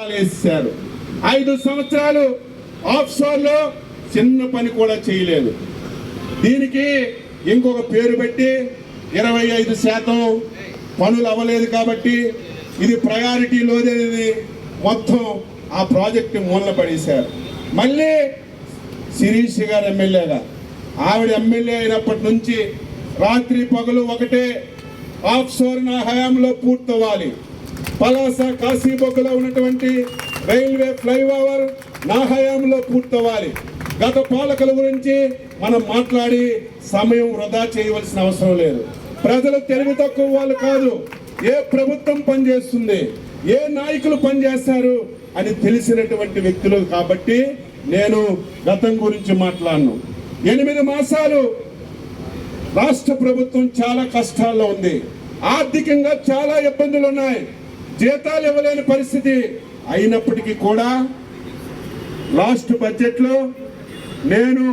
వేశారు. ఐదు సంవత్సరాలు ఆఫ్షోర్లో లో చిన్న పని కూడా చేయలేదు. దీనికి ఇంకొక పేరు పెట్టి ఇరవై ఐదు శాతం పనులు అవ్వలేదు కాబట్టి ఇది ప్రయారిటీ లోదేది మొత్తం ఆ ప్రాజెక్టు మూలన పడేశారు. మళ్ళీ శిరీష్ గారు ఎమ్మెల్యేగా ఆవిడ ఎమ్మెల్యే అయినప్పటి నుంచి రాత్రి పగలు ఒకటే ఆఫ్ షోర్ నా హయాంలో పూర్తవ్వాలి. పలాస కాశీబొగ్గలో ఉన్నటువంటి రైల్వే ఫ్లైఓవర్ నా హయాంలో పూర్తవ్వాలి. గత పాలకుల గురించి మనం మాట్లాడి సమయం వృధా చేయవలసిన అవసరం లేదు. ప్రజలు తెలివి తక్కువ వాళ్ళు కాదు. ఏ ప్రభుత్వం పనిచేస్తుంది? ఏ నాయకులు పనిచేస్తారు? అని తెలిసినటువంటి వ్యక్తులు కాబట్టి నేను గతం గురించి మాట్లాడను. ఎనిమిది మాసాలు రాష్ట్ర ప్రభుత్వం చాలా కష్టాల్లో ఉంది. ఆర్థికంగా చాలా ఇబ్బందులు ఉన్నాయి జీతాలు ఇవ్వలేని పరిస్థితి అయినప్పటికీ కూడా లాస్ట్ బడ్జెట్లో నేను